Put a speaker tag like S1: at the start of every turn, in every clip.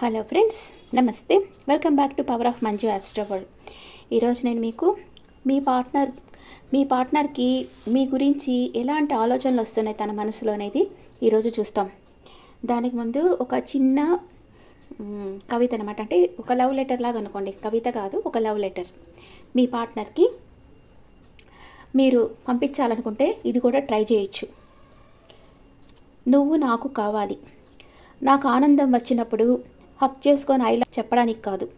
S1: Hello friends నమస్తే. Welcome back to power of Manju world ఈరోజు నేను మీకు మీ పార్ట్నర్ మీ పార్ట్నర్కి మీ గురించి ఎలాంటి ఆలోచనలు వస్తున్నాయి తన మనసులో అనేది ఈరోజు చూస్తాం. దానికి ముందు ఒక చిన్న కవిత అనమాట అంటే ఒక లవ్ లెటర్ లాగా అనుకోండి. కవిత కాదు ఒక లవ్ లెటర్ మీ పార్ట్నర్కి మీరు పంపించాలనుకుంటే ఇది కూడా ట్రై చేయొచ్చు. నువ్వు నాకు కావాలి. నాకు ఆనందం వచ్చినప్పుడు హక్ చేసుకొని ఐ లవ్ చెప్పడానికి కాదు.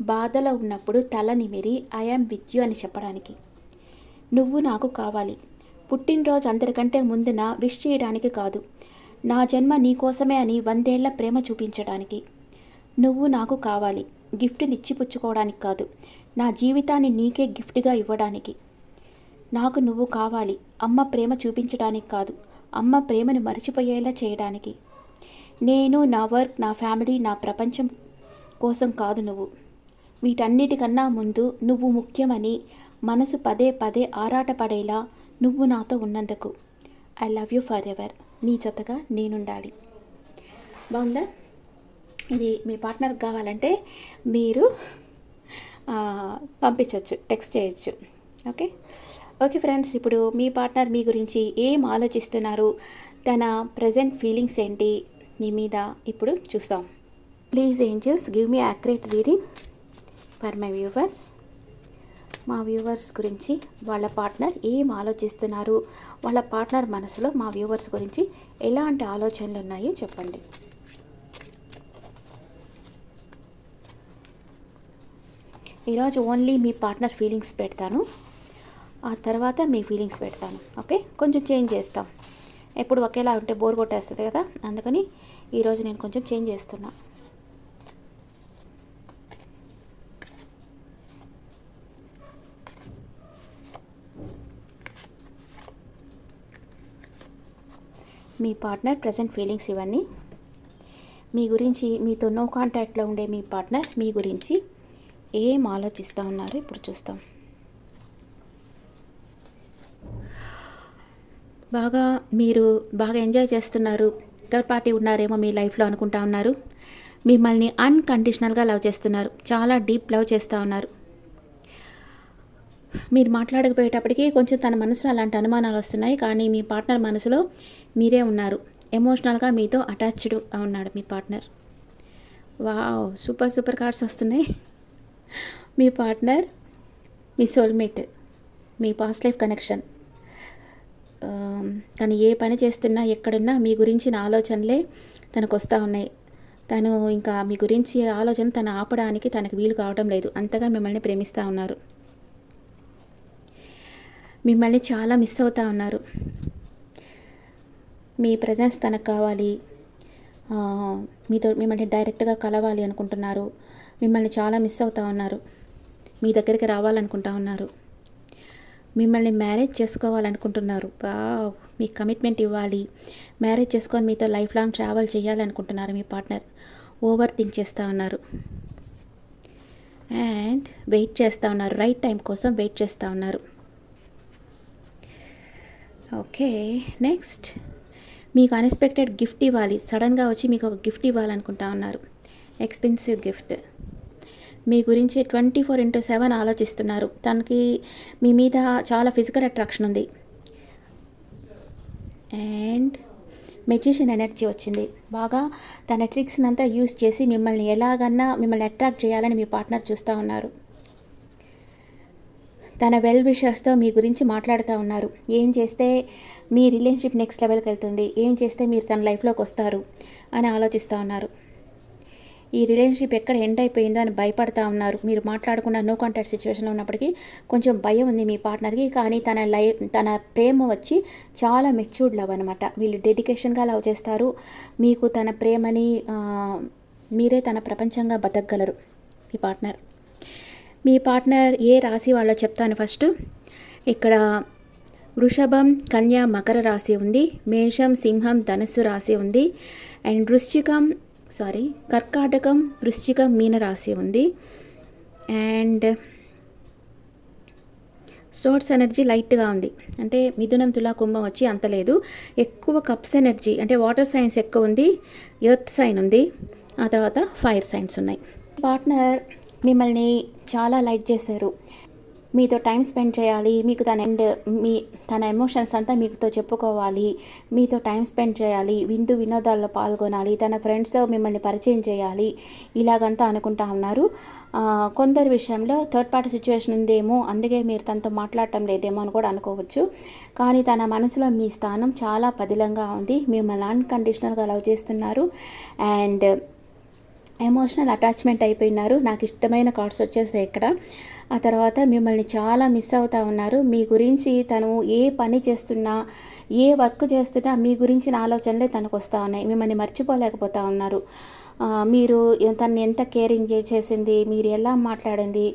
S1: బాధలో ఉన్నప్పుడు తల నిమిరి ఐఎమ్ విత్ యూ అని చెప్పడానికి. నువ్వు నాకు కావాలి. పుట్టినరోజు అందరికంటే ముందున విష్ చేయడానికి కాదు. నా జన్మ నీకోసమే అని వందేళ్ళ ప్రేమ చూపించడానికి. నువ్వు నాకు కావాలి. గిఫ్టులు ఇచ్చిపుచ్చుకోవడానికి కాదు. నా జీవితాన్ని నీకే గిఫ్ట్గా ఇవ్వడానికి. నాకు నువ్వు కావాలి. అమ్మ ప్రేమ చూపించడానికి కాదు. అమ్మ ప్రేమను మర్చిపోయేలా చేయడానికి. నేను నా వర్క్ నా ఫ్యామిలీ నా ప్రపంచం కోసం కాదు నువ్వు. వీటన్నిటికన్నా ముందు నువ్వు ముఖ్యమని మనసు పదే పదే ఆరాటపడేలా నువ్వు నాతో ఉన్నందుకు. I love you forever. నీ జతగా నేనుండాలి. బాగుందా? ఇది మీ పార్ట్నర్కి కావాలంటే మీరు పంపించవచ్చు టెక్స్ట్ చేయొచ్చు. ఓకే? ఓకే ఫ్రెండ్స్ ఇప్పుడు మీ పార్ట్నర్ మీ గురించి ఏం ఆలోచిస్తున్నారు? తన ప్రజెంట్ ఫీలింగ్స్ ఏంటి? మీ మీద ఇప్పుడు చూస్తాం. Please angels give me accurate reading for my viewers మా వ్యూవర్స్ గురించి వాళ్ళ పార్ట్నర్ ఏం ఆలోచిస్తున్నారు? వాళ్ళ పార్ట్నర్ మనసులో మా వ్యూవర్స్ గురించి ఎలాంటి ఆలోచనలు ఉన్నాయో చెప్పండి. ఈరోజు ఓన్లీ మీ పార్ట్నర్ ఫీలింగ్స్ పెడతాను. ఆ తర్వాత మీ ఫీలింగ్స్ పెడతాను. ఓకే కొంచెం చేంజ్ చేస్తాం. ఎప్పుడు ఒకేలా ఉంటే బోర్ కొట్టేస్తుంది కదా? అందుకని ఈరోజు నేను కొంచెం చేంజ్ చేస్తున్నా. మీ పార్ట్నర్ ప్రజెంట్ ఫీలింగ్స్ ఇవన్నీ. మీ గురించి మీతో నో కాంటాక్ట్లో ఉండే మీ పార్ట్నర్ మీ గురించి ఏం ఆలోచిస్తూ ఉన్నారో ఇప్పుడు చూస్తాం. బాగా మీరు బాగా ఎంజాయ్ చేస్తున్నారు. థర్డ్ పార్టీ ఉన్నారేమో మీ లైఫ్లో అనుకుంటా ఉన్నారు. మిమ్మల్ని అన్కండిషనల్గా లవ్ చేస్తున్నారు. చాలా డీప్ లవ్ చేస్తూ ఉన్నారు. మీరు మాట్లాడకపోయేటప్పటికీ కొంచెం తన మనసులో అలాంటి అనుమానాలు వస్తున్నాయి. కానీ మీ పార్ట్నర్ మనసులో మీరే ఉన్నారు. ఎమోషనల్గా మీతో అటాచ్డ్ ఉన్నాడు మీ partner. Wow! Super super cards వస్తున్నాయి. మీ పార్ట్నర్ మీ సోల్మేట్ మీ పాస్ట్ లైఫ్ కనెక్షన్. తను ఏ పని చేస్తున్నా ఎక్కడున్నా మీ గురించిన ఆలోచనలే తనకు వస్తూ ఉన్నాయి. తను ఇంకా మీ గురించి ఆలోచన తను ఆపడానికి తనకు వీలు కావడం లేదు. అంతగా మిమ్మల్ని ప్రేమిస్తూ ఉన్నారు. మిమ్మల్ని చాలా మిస్ అవుతూ ఉన్నారు. మీ ప్రజెన్స్ తనకు కావాలి. మీతో మిమ్మల్ని డైరెక్ట్గా కలవాలి అనుకుంటున్నారు. మిమ్మల్ని చాలా మిస్ అవుతూ ఉన్నారు. మీ దగ్గరికి రావాలనుకుంటా ఉన్నారు. మిమ్మల్ని మ్యారేజ్ చేసుకోవాలనుకుంటున్నారు. వావ్ మీకు కమిట్మెంట్ ఇవ్వాలి. మ్యారేజ్ చేసుకొని మీతో లైఫ్ లాంగ్ ట్రావెల్ చేయాలనుకుంటున్నారు మీ పార్ట్నర్. ఓవర్ థింక్ చేస్తూ ఉన్నారు. అండ్ వెయిట్ చేస్తూ ఉన్నారు. రైట్ టైం కోసం వెయిట్ చేస్తూ ఉన్నారు. Okay next. మీకు అన్ఎక్స్పెక్టెడ్ గిఫ్ట్ ఇవ్వాలి. సడన్గా వచ్చి మీకు ఒక గిఫ్ట్ ఇవ్వాలనుకుంటా ఉన్నారు. Expensive gift. మీ గురించి ట్వంటీ ఫోర్ ఇంటూ సెవెన్ ఆలోచిస్తున్నారు. తనకి మీ మీద చాలా ఫిజికల్ అట్రాక్షన్ ఉంది. అండ్ మెజిషియన్ ఎనర్జీ వచ్చింది. బాగా తన ట్రిక్స్ని అంతా యూస్ చేసి మిమ్మల్ని ఎలాగన్నా మిమ్మల్ని అట్రాక్ట్ చేయాలని మీ పార్ట్నర్ చూస్తూ ఉన్నారు. తన వెల్ విషర్స్తో మీ గురించి మాట్లాడుతూ ఉన్నారు. ఏం చేస్తే మీ రిలేషన్షిప్ నెక్స్ట్ లెవెల్కి వెళ్తుంది? ఏం చేస్తే మీరు తన లైఫ్లోకి వస్తారు? అని ఆలోచిస్తూ ఉన్నారు. ఈ రిలేషన్షిప్ ఎక్కడ ఎండ్ అయిపోయిందో అని భయపడతా ఉన్నారు. మీరు మాట్లాడకుండా నో కాంటాక్ట్ సిచ్యువేషన్లో ఉన్నప్పటికీ కొంచెం భయం ఉంది మీ పార్ట్నర్కి కానీ తన లైఫ్ తన ప్రేమ వచ్చి చాలా మెచ్యూర్డ్ లవ్ అనమాట వీళ్ళు డెడికేషన్గా లవ్ చేస్తారు. మీకు తన ప్రేమని మీరే తన ప్రపంచంగా బతకగలరు మీ పార్ట్నర్ మీ పార్ట్నర్ ఏ రాశి వాళ్ళో చెప్తాను ఫస్ట్ ఇక్కడ వృషభం కన్య మకర రాశి ఉంది. మేషం సింహం ధనుస్సు రాశి ఉంది. అండ్ వృశ్చికం సారీ కర్కాటకం వృశ్చికం మీన రాశి ఉంది అండ్ సోర్స్ ఎనర్జీ లైట్గా ఉంది. అంటే మిథునం తులా కుంభం వచ్చి అంత లేదు. ఎక్కువ కప్స్ ఎనర్జీ అంటే వాటర్ సైన్స్ ఎక్కువ ఉంది. ఎర్త్ సైన్ ఉంది. ఆ తర్వాత ఫైర్ సైన్స్ ఉన్నాయి. పార్ట్నర్ మిమ్మల్ని చాలా లైక్ చేశారు. మీతో టైం స్పెండ్ చేయాలి మీకు తన అండ్ మీ తన ఎమోషన్స్ అంతా మీతో చెప్పుకోవాలి మీతో టైం స్పెండ్ చేయాలి విందు వినోదాల్లో పాల్గొనాలి తన ఫ్రెండ్స్తో మిమ్మల్ని పరిచయం చేయాలి ఇలాగంతా అనుకుంటా ఉన్నారు. కొందరి విషయంలో థర్డ్ పార్టీ సిచ్యువేషన్ ఉందేమో అందుకే మీరు తనతో మాట్లాడటం లేదేమో అని కూడా అనుకోవచ్చు. కానీ తన మనసులో మీ స్థానం చాలా పదిలంగా ఉంది. మిమ్మల్ని అన్కండిషనల్గా లవ్ చేస్తున్నారు. అండ్ ఎమోషనల్ అటాచ్మెంట్ అయిపోయినారు. నాకు ఇష్టమైన కార్డ్స్ వచ్చేసి ఇక్కడ. ఆ తర్వాత మిమ్మల్ని చాలా మిస్ అవుతా ఉన్నారు. మీ గురించి తను ఏ పని చేస్తున్నా ఏ వర్క్ చేస్తున్నా మీ గురించిన ఆలోచనలే తనకు వస్తూ ఉన్నాయి. మిమ్మల్ని మర్చిపోలేకపోతా ఉన్నారు. మీరు తను ఎంత కేరింగ్ చేసింది మీరు ఎలా మాట్లాడింది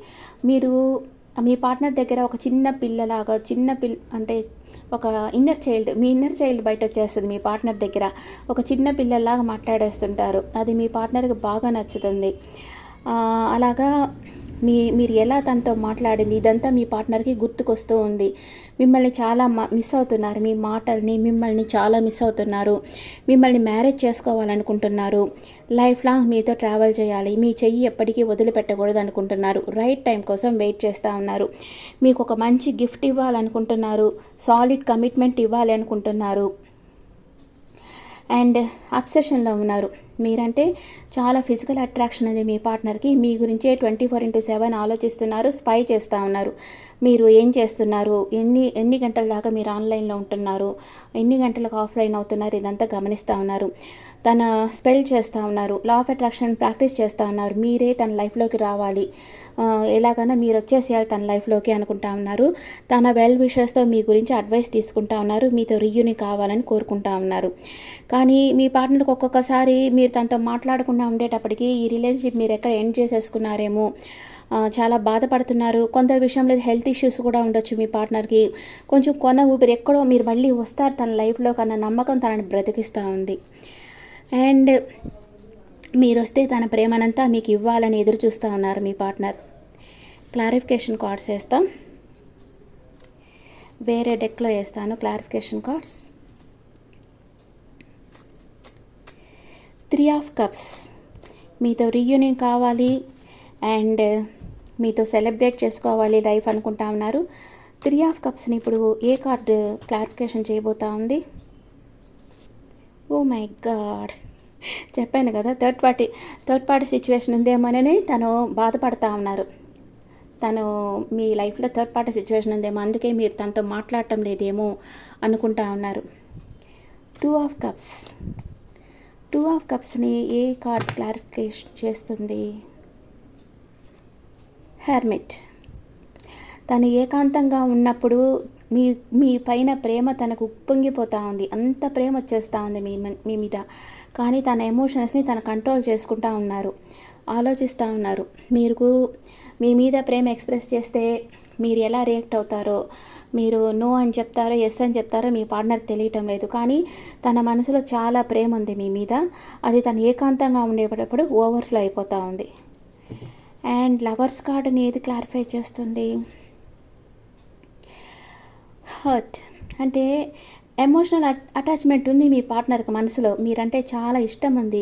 S1: మీరు మీ పార్ట్నర్ దగ్గర ఒక చిన్న పిల్లలాగా చిన్న పిల్ అంటే ఒక ఇన్నర్ చైల్డ్ మీ ఇన్నర్ చైల్డ్ బయట వచ్చేస్తుంది మీ పార్ట్నర్ దగ్గర. ఒక చిన్న పిల్లల్లాగా మాట్లాడేస్తుంటారు. అది మీ పార్ట్నర్కి బాగా నచ్చుతుంది. అలాగా మీ మీరు ఎలా తనతో మాట్లాడింది? ఇదంతా మీ పార్ట్నర్కి గుర్తుకొస్తూ ఉంది. మిమ్మల్ని చాలా మ- మిస్ అవుతున్నారు. మీ మాటల్ని మిమ్మల్ని చాలా మిస్ అవుతున్నారు. మిమ్మల్ని మ్యారేజ్ చేసుకోవాలనుకుంటున్నారు. లైఫ్ లాంగ్ మీతో ట్రావెల్ చేయాలి. మీ చెయ్యి ఎప్పటికీ వదిలిపెట్టకూడదు అనుకుంటున్నారు. రైట్ టైం కోసం వెయిట్ చేస్తూ ఉన్నారు. మీకు ఒక మంచి గిఫ్ట్ ఇవ్వాలనుకుంటున్నారు. సాలిడ్ కమిట్మెంట్ ఇవ్వాలి అనుకుంటున్నారు. అండ్ అబ్సెషన్లో ఉన్నారు. మీరంటే చాలా ఫిజికల్ అట్రాక్షన్ ఉంది మీ పార్ట్నర్కి మీ గురించే ట్వంటీ ఫోర్ ఇంటూ సెవెన్ ఆలోచిస్తున్నారు స్పై చేస్తూ ఉన్నారు. మీరు ఏం చేస్తున్నారు? ఎన్ని ఎన్ని గంటల దాకా మీరు ఆన్లైన్లో ఉంటున్నారు? ఎన్ని గంటలకు ఆఫ్లైన్ అవుతున్నారు? ఇదంతా గమనిస్తూ ఉన్నారు. తన స్పెల్ చేస్తూ ఉన్నారు లా ఆఫ్ అట్రాక్షన్ ప్రాక్టీస్ చేస్తూ ఉన్నారు. మీరే తన లైఫ్లోకి రావాలి. ఎలాగైనా మీరు వచ్చేసేయాలి తన లైఫ్లోకి అనుకుంటా ఉన్నారు. తన వెల్ విషర్స్తో మీ గురించి అడ్వైస్ తీసుకుంటా ఉన్నారు. మీతో రీయూని కావాలని కోరుకుంటా ఉన్నారు. కానీ మీ పార్ట్నర్కి ఒక్కొక్కసారి మీరు తనతో మాట్లాడకుండా ఉండేటప్పటికి ఈ రిలేషన్షిప్ మీరు ఎక్కడ ఎండ్ చేసేసుకున్నారేమో చాలా బాధపడుతున్నారు. కొందరి విషయంలో హెల్త్ ఇష్యూస్ కూడా ఉండొచ్చు మీ పార్ట్నర్కి కొంచెం కొన ఊపిరి ఎక్కడో మీరు మళ్ళీ వస్తారు తన లైఫ్లో కన్నా నమ్మకం తనని బ్రతికిస్తూ ఉంది. అండ్ మీరు వస్తే తన ప్రేమనంతా మీకు ఇవ్వాలని ఎదురు చూస్తూ ఉన్నారు మీ పార్ట్నర్. క్లారిఫికేషన్ కార్డ్స్ వేస్తాం. వేరే డెక్లో వేస్తాను clarification cards. Three of cups. మీతో రీయూనియన్ కావాలి అండ్ మీతో సెలబ్రేట్ చేసుకోవాలి లైఫ్ అనుకుంటా ఉన్నారు. త్రీ ఆఫ్ కప్స్ని ఇప్పుడు ఏ కార్డు క్లారిఫికేషన్ చేయబోతా ఉంది? ఓ మై గాడ్ చెప్పాను కదా third party third party situation ఉందేమోనని తను బాధపడతా ఉన్నారు. తను మీ లైఫ్లో థర్డ్ పార్టీ సిచ్యువేషన్ ఉందేమో అందుకే మీరు తనతో మాట్లాడటం లేదేమో అనుకుంటా ఉన్నారు. Two of cups two of కప్స్ని ఏ కార్డ్ క్లారిఫికేషన్ చేస్తుంది? హెర్మిట్ తను ఏకాంతంగా ఉన్నప్పుడు మీ మీ పైన ప్రేమ తనకు ఉప్పొంగిపోతూ ఉంది. అంత ప్రేమ వచ్చేస్తూ ఉంది మీ మీ మీద. కానీ తన ఎమోషన్స్ని తను కంట్రోల్ చేసుకుంటూ ఉన్నారు. ఆలోచిస్తూ ఉన్నారు. మీరు మీ మీద ప్రేమ ఎక్స్ప్రెస్ చేస్తే మీరు ఎలా రియాక్ట్ అవుతారో మీరు నో అని చెప్తారో ఎస్ అని చెప్తారో మీ పార్ట్నర్ తెలియటం లేదు. కానీ తన మనసులో చాలా ప్రేమ ఉంది మీ మీద. అది తను ఏకాంతంగా ఉండేటప్పుడు ఓవర్ఫ్లో అయిపోతూ ఉంది. అండ్ లవర్స్ కార్డుని ఏది క్లారిఫై చేస్తుంది? హర్ట్ అంటే ఎమోషనల్ అటాచ్మెంట్ ఉంది మీ పార్ట్నర్కి మనసులో. మీరంటే చాలా ఇష్టం ఉంది.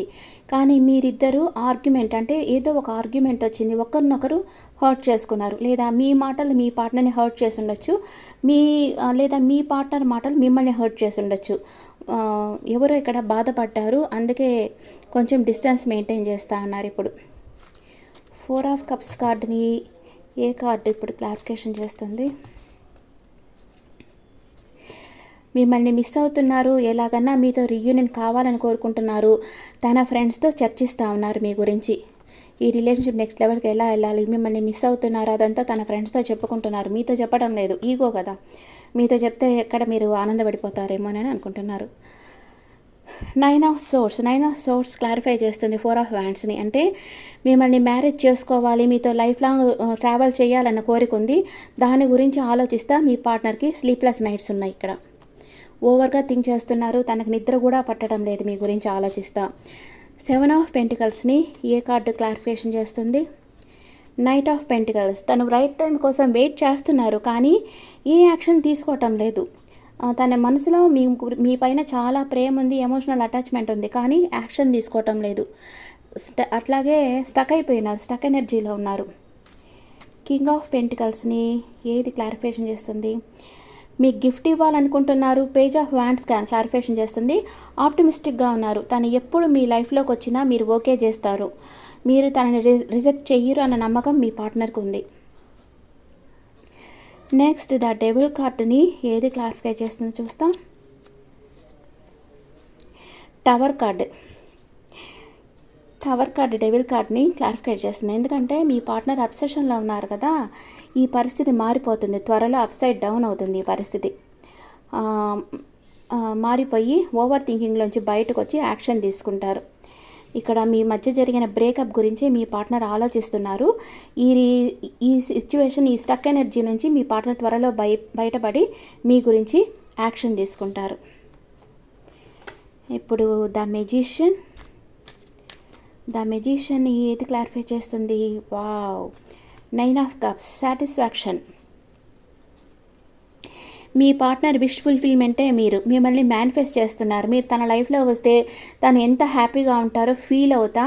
S1: కానీ మీరిద్దరూ ఆర్గ్యుమెంట్ అంటే ఏదో ఒక ఆర్గ్యుమెంట్ వచ్చింది. ఒకరినొకరు హర్ట్ చేసుకున్నారు. లేదా మీ మాటలు మీ పార్ట్నర్ని హర్ట్ చేసి ఉండొచ్చు మీ లేదా మీ పార్ట్నర్ మాటలు మిమ్మల్ని హర్ట్ చేసి ఉండొచ్చు ఎవరో ఇక్కడ బాధపడ్డారు. అందుకే కొంచెం డిస్టెన్స్ మెయింటైన్ చేస్తూ ఉన్నారు ఇప్పుడు. ఫోర్ ఆఫ్ కప్స్ కార్డుని ఏ కార్డు ఇప్పుడు క్లారిఫికేషన్ చేస్తుంది? మిమ్మల్ని మిస్ అవుతున్నారు. ఎలాగన్నా మీతో రీయూనియన్ కావాలని కోరుకుంటున్నారు. తన ఫ్రెండ్స్తో చర్చిస్తూ ఉన్నారు మీ గురించి. ఈ రిలేషన్షిప్ నెక్స్ట్ లెవెల్కి ఎలా వెళ్ళాలి? మిమ్మల్ని మిస్ అవుతున్నారు? అదంతా తన ఫ్రెండ్స్తో చెప్పుకుంటున్నారు. మీతో చెప్పడం లేదు. ఈగో కదా. మీతో చెప్తే ఎక్కడ మీరు ఆనందపడిపోతారేమోనని అనుకుంటున్నారు. Nine of swords nine of swords clarify చేస్తుంది. ఫోర్ ఆఫ్ హ్యాండ్స్ని అంటే మిమ్మల్ని మ్యారేజ్ చేసుకోవాలి. మీతో లైఫ్ లాంగ్ ట్రావెల్ చేయాలన్న కోరిక ఉంది. దాని గురించి ఆలోచిస్తా. మీ పార్ట్నర్కి స్లీప్లెస్ నైట్స్ ఉన్నాయి ఇక్కడ. ఓవర్గా థింక్ చేస్తున్నారు. తనకు నిద్ర కూడా పట్టడం లేదు. మీ గురించి ఆలోచిస్తా. సెవెన్ ఆఫ్ పెంటికల్స్ని ఏ కార్డు క్లారిఫికేషన్ చేస్తుంది? Knight of pentacles. తను రైట్ టైం కోసం వెయిట్ చేస్తున్నారు కానీ ఏ యాక్షన్ తీసుకోవటం లేదు. తన మనసులో మీ మీ పైన చాలా ప్రేమ ఉంది ఎమోషనల్ అటాచ్మెంట్ ఉంది కానీ యాక్షన్ తీసుకోవటం లేదు. స్ట అట్లాగే స్టక్ అయిపోయినారు స్టక్ ఎనర్జీలో ఉన్నారు. కింగ్ ఆఫ్ పెంటికల్స్ని ఏది క్లారిఫికేషన్ చేస్తుంది? మీకు గిఫ్ట్ ఇవ్వాలనుకుంటున్నారు పేజ్ ఆఫ్ వ్యాండ్స్ క్లారిఫికేషన్ చేస్తుంది. ఆప్టిమిస్టిక్గా ఉన్నారు. తను ఎప్పుడు మీ లైఫ్లోకి వచ్చినా మీరు ఓకే చేస్తారు. మీరు తనని రిజెక్ట్ చెయ్యరు అన్న నమ్మకం మీ పార్ట్నర్కి ఉంది. నెక్స్ట్ ద డెబుల్ కార్డ్ని ఏది క్లారిఫై చేస్తుందో చూస్తాం. Tower card. Tower card devil కార్డ్ని క్లారిఫై చేస్తుంది. ఎందుకంటే మీ పార్ట్నర్ అబ్సెషన్లో ఉన్నారు కదా ఈ పరిస్థితి మారిపోతుంది. త్వరలో అప్సైడ్ డౌన్ అవుతుంది ఈ పరిస్థితి. మారిపోయి ఓవర్ థింకింగ్లోంచి బయటకు వచ్చి యాక్షన్ తీసుకుంటారు. ఇక్కడ మీ మధ్య జరిగిన బ్రేకప్ గురించి మీ పార్ట్నర్ ఆలోచిస్తున్నారు. ఈ ఈ సిచ్యువేషన్ ఈ స్టక్ ఎనర్జీ నుంచి మీ పార్ట్నర్ త్వరలో బయ బయటపడి మీ గురించి యాక్షన్ తీసుకుంటారు. ఇప్పుడు ద మెజిషియన్ ద మెజిషియన్ ఏది క్లారిఫై చేస్తుంది? Wow nine of cups satisfaction మీ పార్ట్నర్ విష్ ఫుల్ఫిల్మెంటే మీరు. మిమ్మల్ని మేనిఫెస్ట్ చేస్తున్నారు. మీరు తన లైఫ్లో వస్తే తను ఎంత హ్యాపీగా ఉంటారో ఫీల్ అవుతా.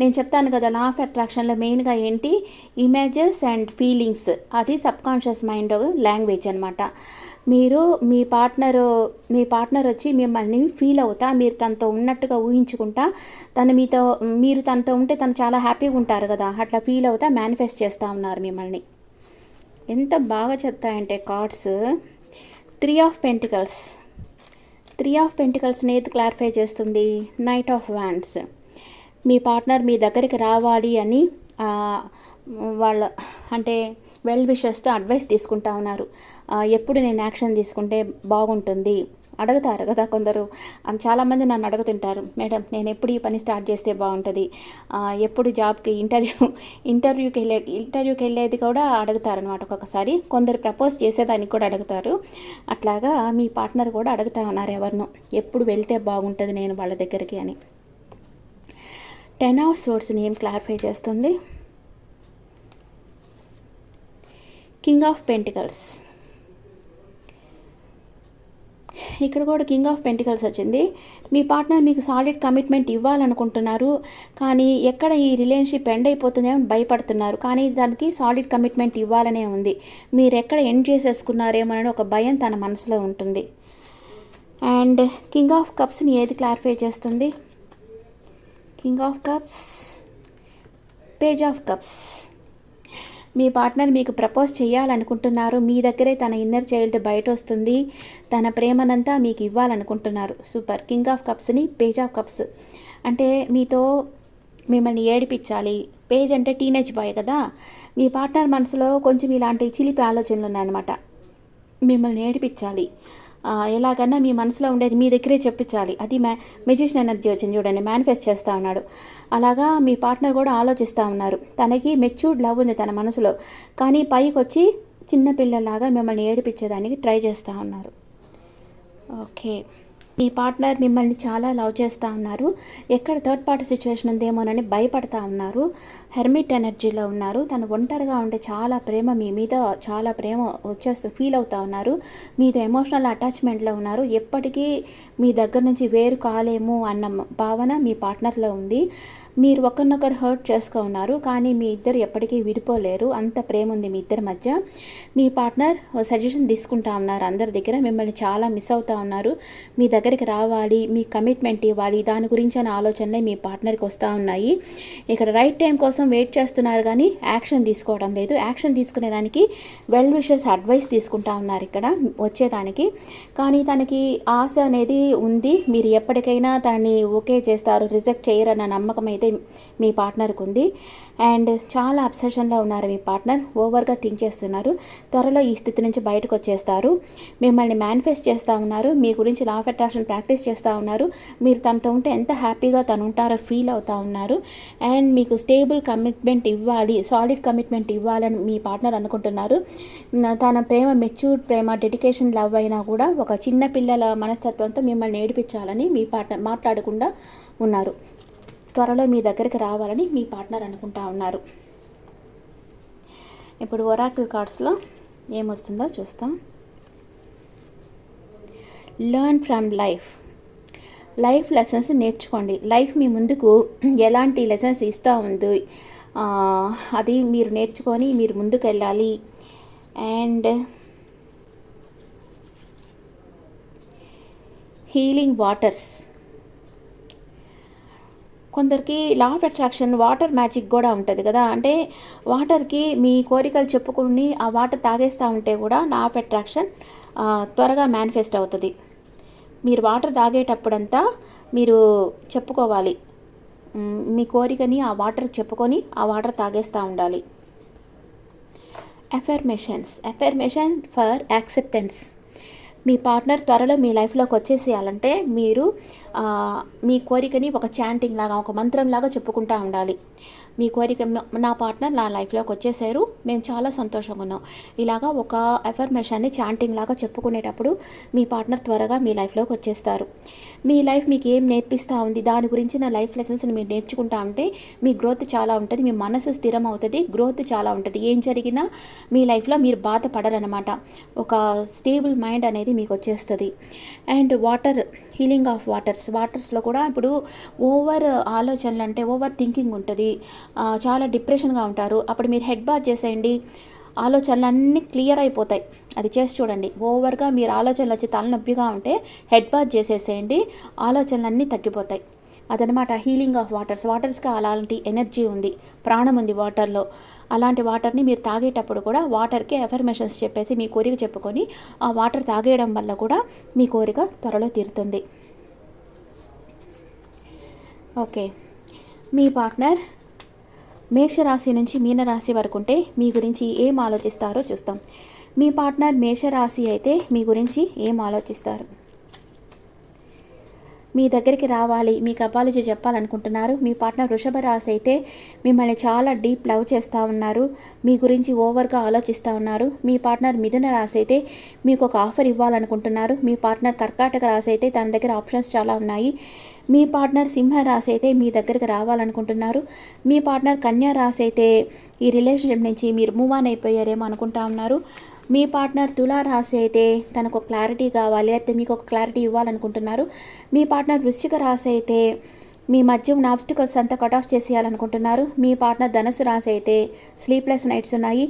S1: నేను చెప్తాను కదా లా ఆఫ్ అట్రాక్షన్లో మెయిన్గా ఏంటి? Images and feelings. అది సబ్కాన్షియస్ మైండ్ లాంగ్వేజ్ అనమాట మీరు మీ పార్ట్నర్ మీ పార్ట్నర్ వచ్చి మిమ్మల్ని ఫీల్ అవుతా. మీరు తనతో ఉన్నట్టుగా ఊహించుకుంటా. తను మీతో మీరు తనతో ఉంటే తను చాలా హ్యాపీగా ఉంటారు కదా. అట్లా ఫీల్ అవుతా మేనిఫెస్ట్ చేస్తూ ఉన్నారు మిమ్మల్ని. ఎంత బాగా చెప్తాయంటే cards. Three of pentacles three of పెంటికల్స్ని ఏది క్లారిఫై చేస్తుంది. నైట్ ఆఫ్ వ్యాండ్స్ మీ పార్ట్నర్ మీ దగ్గరికి రావాలి అని వాళ్ళ అంటే వెల్ విషెస్తో అడ్వైస్ తీసుకుంటా ఉన్నారు. ఎప్పుడు నేను యాక్షన్ తీసుకుంటే బాగుంటుంది. అడుగుతారు కదా కొందరు. చాలామంది నన్ను అడుగుతుంటారు మేడం నేను ఎప్పుడు ఈ పని స్టార్ట్ చేస్తే బాగుంటుంది? ఎప్పుడు జాబ్కి ఇంటర్వ్యూ ఇంటర్వ్యూకి వెళ్ళే ఇంటర్వ్యూకి వెళ్ళేది కూడా అడుగుతారనమాట ఒక్కొక్కసారి. కొందరు ప్రపోజ్ చేసేదానికి కూడా అడుగుతారు. అట్లాగా మీ పార్ట్నర్ కూడా అడుగుతా ఉన్నారు ఎవరినో ఎప్పుడు వెళ్తే బాగుంటుంది నేను వాళ్ళ దగ్గరికి అని. టెన్ అవర్స్ వర్డ్స్ని ఏం క్లారిఫై చేస్తుంది? King of pentacles. ఇక్కడ కూడా కింగ్ ఆఫ్ పెంటికల్స్ వచ్చింది. మీ పార్ట్నర్ మీకు సాలిడ్ కమిట్మెంట్ ఇవ్వాలనుకుంటున్నారు. కానీ ఎక్కడ ఈ రిలేషన్షిప్ ఎండ్ అయిపోతుందేమో అని భయపడుతున్నారు. కానీ దానికి సాలిడ్ కమిట్మెంట్ ఇవ్వాలనే ఉంది. మీరు ఎక్కడ ఎండ్ చేసేసుకున్నారేమోనని ఒక భయం తన మనసులో ఉంటుంది. అండ్ కింగ్ ఆఫ్ కప్స్ని ఏది క్లారిఫై చేస్తుంది? King of cups page of cups me partner మీకు ప్రపోజ్ చేయాలనుకుంటున్నారు. మీ దగ్గరే తన ఇన్నర్ చైల్డ్ బయట వస్తుంది తన ప్రేమనంతా మీకు ఇవ్వాలనుకుంటున్నారు. సూపర్. కింగ్ ఆఫ్ కప్స్ని పేజ్ ఆఫ్ కప్స్. అంటే మీతో మిమ్మల్ని ఏడిపించాలి. పేజ్ అంటే టీనేజ్ బాయ్ కదా? మీ పార్ట్నర్ మనసులో కొంచెం ఇలాంటి చిలిపి ఆలోచనలు ఉన్నాయన్నమాట మిమ్మల్ని ఏడిపించాలి. ఎలాగన్నా మీ మనసులో ఉండేది మీ దగ్గరే చెప్పించాలి. అది మ్యా మెజిషియన్ ఎనర్జీ వచ్చింది చూడండి మేనిఫెస్ట్ చేస్తూ ఉన్నాడు. అలాగా మీ పార్ట్నర్ కూడా ఆలోచిస్తూ ఉన్నారు. తనకి మెచ్యూర్డ్ లవ్ ఉంది తన మనసులో. కానీ పైకి వచ్చి చిన్నపిల్లలాగా మిమ్మల్ని ఏడిపించేదానికి ట్రై చేస్తూ ఉన్నారు. ఓకే. మీ పార్ట్నర్ మిమ్మల్ని చాలా లవ్ చేస్తూ ఉన్నారు. ఎక్కడ థర్డ్ పార్టీ సిచ్యువేషన్ ఉందేమోనని భయపడతా ఉన్నారు. హెర్మిట్ ఎనర్జీలో ఉన్నారు. తను ఒంటరిగా ఉండే చాలా ప్రేమ మీ మీద చాలా ప్రేమ వచ్చేస్తూ ఫీల్ అవుతా ఉన్నారు. మీతో ఎమోషనల్ అటాచ్మెంట్లో ఉన్నారు. ఎప్పటికీ మీ దగ్గర నుంచి వేరు కాలేము అన్న భావన మీ పార్ట్నర్లో ఉంది. మీరు ఒకరినొకరు హర్ట్ చేసుకో ఉన్నారు. కానీ మీ ఇద్దరు ఎప్పటికీ విడిపోలేరు. అంత ప్రేమ ఉంది మీ ఇద్దరి మధ్య. మీ పార్ట్నర్ సజెషన్ తీసుకుంటా ఉన్నారు అందరి దగ్గర. మిమ్మల్ని చాలా మిస్ అవుతా ఉన్నారు. మీ దగ్గరికి రావాలి మీ కమిట్మెంట్ ఇవ్వాలి. దాని గురించి అనే ఆలోచనలే మీ పార్ట్నర్కి వస్తూ ఉన్నాయి. ఇక్కడ రైట్ టైం కోసం వెయిట్ చేస్తున్నారు కానీ యాక్షన్ తీసుకోవడం లేదు. యాక్షన్ తీసుకునేదానికి వెల్ విషర్స్ అడ్వైస్ తీసుకుంటా ఉన్నారు ఇక్కడ వచ్చేదానికి. కానీ తనకి ఆశ అనేది ఉంది. మీరు ఎప్పటికైనా తనని ఓకే చేస్తారు రిజెక్ట్ చేయరన్న నమ్మకం అయితే మీ పార్ట్నర్కి ఉంది. అండ్ చాలా అబ్సెషన్లో ఉన్నారు మీ పార్ట్నర్ ఓవర్గా థింక్ చేస్తున్నారు. త్వరలో ఈ స్థితి నుంచి బయటకు వచ్చేస్తారు. మిమ్మల్ని మేనిఫెస్ట్ చేస్తూ ఉన్నారు. మీ గురించి లా ఆఫ్ అట్రాక్షన్ ప్రాక్టీస్ చేస్తూ ఉన్నారు. మీరు తనతో ఉంటే ఎంత హ్యాపీగా తను ఉంటారో ఫీల్ అవుతూ ఉన్నారు. అండ్ మీకు స్టేబుల్ కమిట్మెంట్ ఇవ్వాలి సాలిడ్ కమిట్మెంట్ ఇవ్వాలని మీ పార్ట్నర్ అనుకుంటున్నారు. తన ప్రేమ మెచ్యూర్డ్ ప్రేమ డెడికేషన్ లవ్ అయినా కూడా ఒక చిన్న పిల్లల మనస్తత్వంతో మిమ్మల్ని ఏడిపించాలని మీ పార్ట్నర్ మాట్లాడకుండా ఉన్నారు. త్వరలో మీ దగ్గరికి రావాలని మీ పార్ట్నర్ అనుకుంటా ఉన్నారు. ఇప్పుడు ఒరాకిల్ కార్డ్స్లో ఏమొస్తుందో చూస్తాం. Learn from life life lessons నేర్చుకోండి. లైఫ్ మీ ముందుకు ఎలాంటి లెసన్స్ ఇస్తూ ఉంది అది మీరు నేర్చుకొని మీరు ముందుకు వెళ్ళాలి అండ్ హీలింగ్ వాటర్స్. కొందరికి law of attraction water magic కూడా ఉంటుంది కదా. అంటే వాటర్కి మీ కోరికలు చెప్పుకుని ఆ వాటర్ తాగేస్తూ ఉంటే కూడా లా ఆఫ్ అట్రాక్షన్ త్వరగా మేనిఫెస్ట్ అవుతుంది. మీరు వాటర్ తాగేటప్పుడంతా మీరు చెప్పుకోవాలి. మీ కోరికని ఆ వాటర్ చెప్పుకొని ఆ వాటర్ తాగేస్తూ ఉండాలి. ఎఫర్మేషన్స్ ఎఫర్మేషన్ ఫర్ యాక్సెప్టెన్స్ మీ పార్ట్నర్ త్వరలో మీ లైఫ్లోకి వచ్చేసేయాలంటే మీరు మీ కోరికని ఒక చాంటింగ్ లాగా ఒక మంత్రం లాగా చెప్పుకుంటూ ఉండాలి. మీ కోరిక నా పార్ట్నర్ నా లైఫ్లోకి వచ్చేసారు. మేము చాలా సంతోషంగా ఉన్నాం. ఇలాగా ఒక అఫర్మేషన్ని చాంటింగ్ లాగా చెప్పుకునేటప్పుడు మీ పార్ట్నర్ త్వరగా మీ లైఫ్లోకి వచ్చేస్తారు. మీ లైఫ్ మీకు ఏం నేర్పిస్తూ ఉంది? దాని గురించి నా లైఫ్ లెసన్స్ని మీరు నేర్చుకుంటా ఉంటే మీ గ్రోత్ చాలా ఉంటుంది మీ మనసు స్థిరం అవుతుంది గ్రోత్ చాలా ఉంటుంది. ఏం జరిగినా మీ లైఫ్లో మీరు బాధపడరనమాట ఒక స్టేబుల్ మైండ్ అనేది మీకు వచ్చేస్తుంది. And water healing of waters. వాటర్స్లో కూడా ఇప్పుడు ఓవర్ ఆలోచనలు అంటే ఓవర్ థింకింగ్ ఉంటుంది. చాలా డిప్రెషన్గా ఉంటారు. అప్పుడు మీరు హెడ్ బాత్ చేసేయండి. ఆలోచనలు అన్నీ క్లియర్ అయిపోతాయి. అది చేసి చూడండి. ఓవర్గా మీరు ఆలోచనలు వచ్చి తలనొప్పిగా ఉంటే హెడ్ బాత్ చేసేసేయండి. ఆలోచనలన్నీ తగ్గిపోతాయి. అదనమాట హీలింగ్ ఆఫ్ వాటర్స్. వాటర్స్కి అలాంటి ఎనర్జీ ఉంది. ప్రాణం ఉంది వాటర్లో. అలాంటి వాటర్ని మీరు తాగేటప్పుడు కూడా వాటర్కి ఎఫర్మేషన్స్ చెప్పేసి మీ కోరిక చెప్పుకొని ఆ వాటర్ తాగేయడం వల్ల కూడా మీ కోరిక త్వరలో తీరుతుంది. ఓకే. మీ పార్ట్నర్ మేషరాశి నుంచి మీనరాశి వరకు ఉంటే మీ గురించి ఏం ఆలోచిస్తారో చూస్తాం. మీ పార్ట్నర్ మేషరాశి అయితే మీ గురించి ఏం ఆలోచిస్తారు? మీ దగ్గరికి రావాలి మీకు అపాలజీ చెప్పాలనుకుంటున్నారు మీ పార్ట్నర్ వృషభ రాశి అయితే మిమ్మల్ని చాలా డీప్ లవ్ చేస్తూ ఉన్నారు మీ గురించి ఓవర్గా ఆలోచిస్తూ ఉన్నారు మీ పార్ట్నర్ మిథున రాశి అయితే మీకు ఒక ఆఫర్ ఇవ్వాలనుకుంటున్నారు మీ పార్ట్నర్ కర్కాటక రాశి అయితే తన దగ్గర ఆప్షన్స్ చాలా ఉన్నాయి మీ పార్ట్నర్ సింహ రాశి అయితే మీ దగ్గరికి రావాలనుకుంటున్నారు మీ పార్ట్నర్ కన్యా రాశి అయితే ఈ రిలేషన్షిప్ నుంచి మీరు మూవ్ ఆన్ అయిపోయారేమో అనుకుంటా ఉన్నారు మీ పార్ట్నర్ తులారాశి అయితే తనకు ఒక క్లారిటీ కావాలి లేకపోతే మీకు ఒక క్లారిటీ ఇవ్వాలనుకుంటున్నారు. మీ పార్ట్నర్ వృశ్చిక రాశి అయితే మీ మధ్య ఉన్న ఆబ్స్టికల్స్ అంతా కట్ ఆఫ్ చేసేయాలనుకుంటున్నారు. మీ పార్ట్నర్ ధనుసు రాశి అయితే స్లీప్లెస్ నైట్స్ ఉన్నాయి.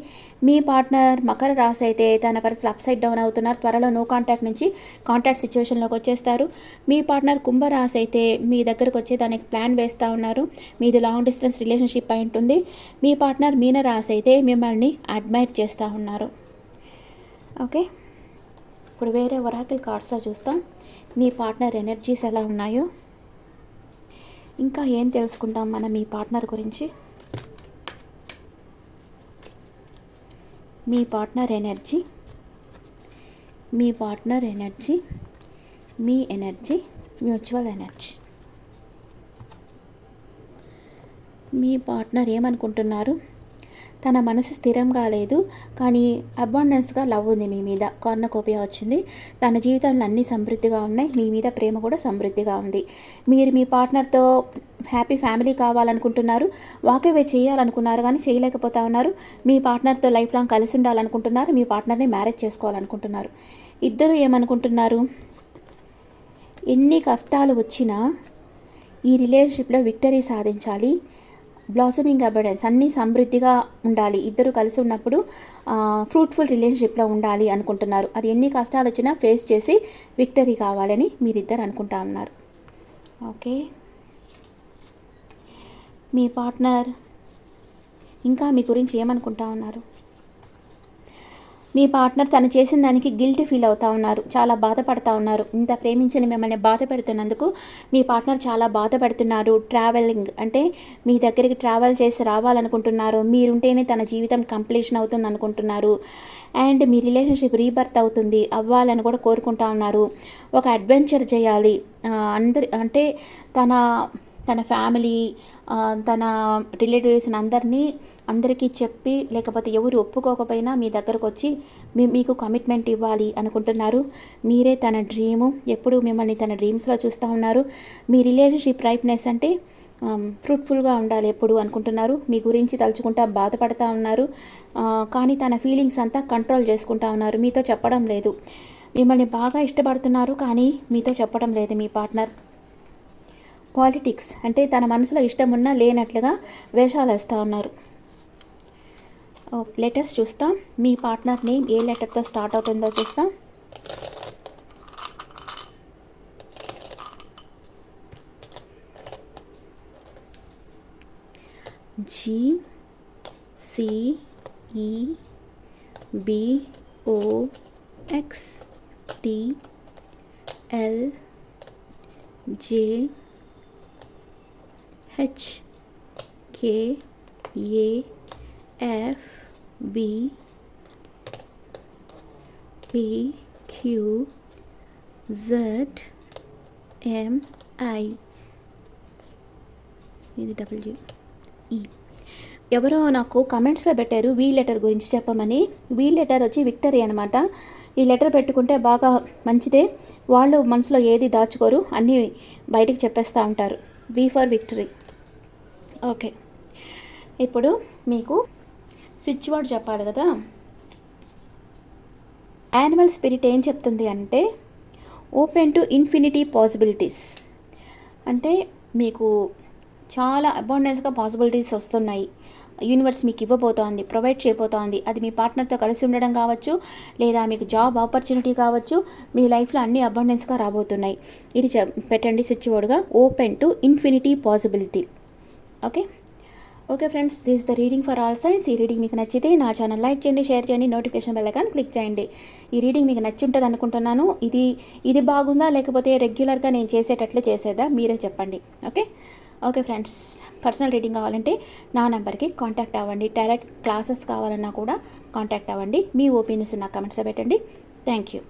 S1: మీ పార్ట్నర్ మకర రాశి అయితే తన పరిస్థితులు అప్సైడ్ డౌన్ అవుతున్నారు. త్వరలో నో కాంటాక్ట్ నుంచి కాంటాక్ట్ సిచ్యువేషన్లోకి వచ్చేస్తారు. మీ పార్ట్నర్ కుంభరాశి అయితే మీ దగ్గరకు వచ్చే దానికి ప్లాన్ వేస్తూ ఉన్నారు. మీది లాంగ్ డిస్టెన్స్ రిలేషన్షిప్ అయి ఉంటుంది. మీ పార్ట్నర్ మీన రాశి అయితే మిమ్మల్ని అడ్మైర్ చేస్తూ ఉన్నారు. ఓకే? ఇప్పుడు వేరే వరాకిల్ కార్డ్స్లో చూస్తాం. మీ పార్ట్నర్ ఎనర్జీస్ ఎలా ఉన్నాయో. ఇంకా ఏం తెలుసుకుంటాం మనం మీ పార్ట్నర్ గురించి. మీ పార్ట్నర్ ఎనర్జీ. మీ పార్ట్నర్ ఎనర్జీ. మీ ఎనర్జీ. Mutual energy. మీ పార్ట్నర్ ఏమనుకుంటున్నారు? తన మనసు స్థిరంగా లేదు కానీ అబాండెన్స్గా లవ్ ఉంది మీ మీద. కోపం వచ్చింది. తన జీవితంలో అన్ని సమృద్ధిగా ఉన్నాయి. మీ మీద ప్రేమ కూడా సమృద్ధిగా ఉంది. మీరు మీ పార్ట్నర్తో హ్యాపీ ఫ్యామిలీ కావాలనుకుంటున్నారు. వాకవే చేయాలనుకున్నారు కానీ చేయలేకపోతా ఉన్నారు. మీ పార్ట్నర్తో లైఫ్ లాంగ్ కలిసి ఉండాలనుకుంటున్నారు. మీ పార్ట్నర్ని మ్యారేజ్ చేసుకోవాలనుకుంటున్నారు. ఇద్దరు ఏమనుకుంటున్నారు? ఎన్ని కష్టాలు వచ్చినా ఈ రిలేషన్షిప్లో విక్టరీ సాధించాలి. బ్లాసమింగ్ అబెడెన్స్ అన్నీ సమృద్ధిగా ఉండాలి. ఇద్దరు కలిసి ఉన్నప్పుడు ఫ్రూట్ఫుల్ రిలేషన్షిప్లో ఉండాలి అనుకుంటున్నారు. అది ఎన్ని కష్టాలు వచ్చినా ఫేస్ చేసి విక్టరీ కావాలని మీరిద్దరు అనుకుంటా ఉన్నారు. ఓకే మీ పార్ట్నర్ ఇంకా మీ గురించి ఏమనుకుంటా ఉన్నారు? మీ పార్ట్నర్ తను చేసిన దానికి గిల్టీ ఫీల్ అవుతా ఉన్నారు చాలా బాధపడతా ఉన్నారు. ఇంత ప్రేమించిన మిమ్మల్ని బాధ పెడుతున్నందుకు మీ పార్ట్నర్ చాలా బాధపడుతున్నారు ట్రావెలింగ్ అంటే మీ దగ్గరికి ట్రావెల్ చేసి రావాలనుకుంటున్నారు. మీరుంటేనే తన జీవితం కంప్లీషన్ అవుతుంది అనుకుంటున్నారు. అండ్ మీ రిలేషన్షిప్ రీబర్త్ అవుతుంది అవ్వాలని కూడా కోరుకుంటా ఉన్నారు. ఒక అడ్వెంచర్ చేయాలి. అందరి అంటే తన తన ఫ్యామిలీ తన రిలేటివ్స్ అందరినీ అందరికీ చెప్పి లేకపోతే ఎవరు ఒప్పుకోకపోయినా మీ దగ్గరకు వచ్చి మీ మీకు కమిట్మెంట్ ఇవ్వాలి అనుకుంటున్నారు. మీరే తన డ్రీము ఎప్పుడు మిమ్మల్ని తన డ్రీమ్స్లో చూస్తూ ఉన్నారు. మీ రిలేషన్షిప్ రైట్నెస్ అంటే ఫ్రూట్ఫుల్గా ఉండాలి ఎప్పుడు అనుకుంటున్నారు. మీ గురించి తలుచుకుంటా బాధపడతా ఉన్నారు. కానీ తన ఫీలింగ్స్ అంతా కంట్రోల్ చేసుకుంటా ఉన్నారు. మీతో చెప్పడం లేదు. మిమ్మల్ని బాగా ఇష్టపడుతున్నారు కానీ మీతో చెప్పడం లేదు మీ పార్ట్నర్ పాలిటిక్స్ అంటే తన మనసులో ఇష్టం ఉన్నా లేనట్లుగా వేషాలు వేస్తూ ఉన్నారు. లెటర్స్ చూస్తాం. మీ పార్ట్నర్ నేమ్ ఏ లెటర్తో స్టార్ట్ అవుతుందో చూస్తాం. G C E B O X T L J H K A F B P Q Z M I I ఇది డబ్ల్యూ ఈ ఎవరో నాకు కమెంట్స్లో పెట్టారు వీ లెటర్ గురించి చెప్పమని. వీ లెటర్ వచ్చి విక్టరీ అనమాట ఈ లెటర్ పెట్టుకుంటే బాగా మంచిదే. వాళ్ళు మనసులో ఏది దాచుకోరు అన్నీ బయటికి చెప్పేస్తూ ఉంటారు. వి ఫర్ విక్టరీ ఓకే ఇప్పుడు మీకు స్విచ్ బోర్డ్ చెప్పాలి కదా. యానిమల్ స్పిరిట్ ఏం చెప్తుంది అంటే ఓపెన్ టు ఇన్ఫినిటీ పాసిబిలిటీస్ అంటే మీకు చాలా అబాండెన్స్గా పాసిబిలిటీస్ వస్తున్నాయి. యూనివర్స్ మీకు ఇవ్వబోతోంది ప్రొవైడ్ చేయబోతోంది. అది మీ పార్ట్నర్తో కలిసి ఉండడం కావచ్చు లేదా మీకు జాబ్ ఆపర్చునిటీ కావచ్చు మీ లైఫ్లో అన్ని అబౌండెన్స్గా రాబోతున్నాయి. ఇది చెప్ పెట్టండి switch బోర్డ్గా open to infinity possibility okay okay friends this the reading for all signs ఈ రీడింగ్ మీకు నచ్చితే నా ఛానల్ లైక్ చేయండి షేర్ చేయండి నోటిఫికేషన్ బెల్ క్లిక్ చేయండి. ఈ రీడింగ్ మీకు నచ్చి ఉంటుంది అనుకుంటున్నాను. ఇది ఇది బాగుందా లేకపోతే రెగ్యులర్గా నేను చేసేటట్లు చేసేదా? మీరే చెప్పండి. Okay okay friends personal reading కావాలంటే నా నెంబర్కి కాంటాక్ట్ అవ్వండి. డైరెక్ట్ క్లాసెస్ కావాలన్నా కూడా కాంటాక్ట్ అవ్వండి. మీ ఒపీనియన్స్ నా కమెంట్స్లో పెట్టండి. Thank you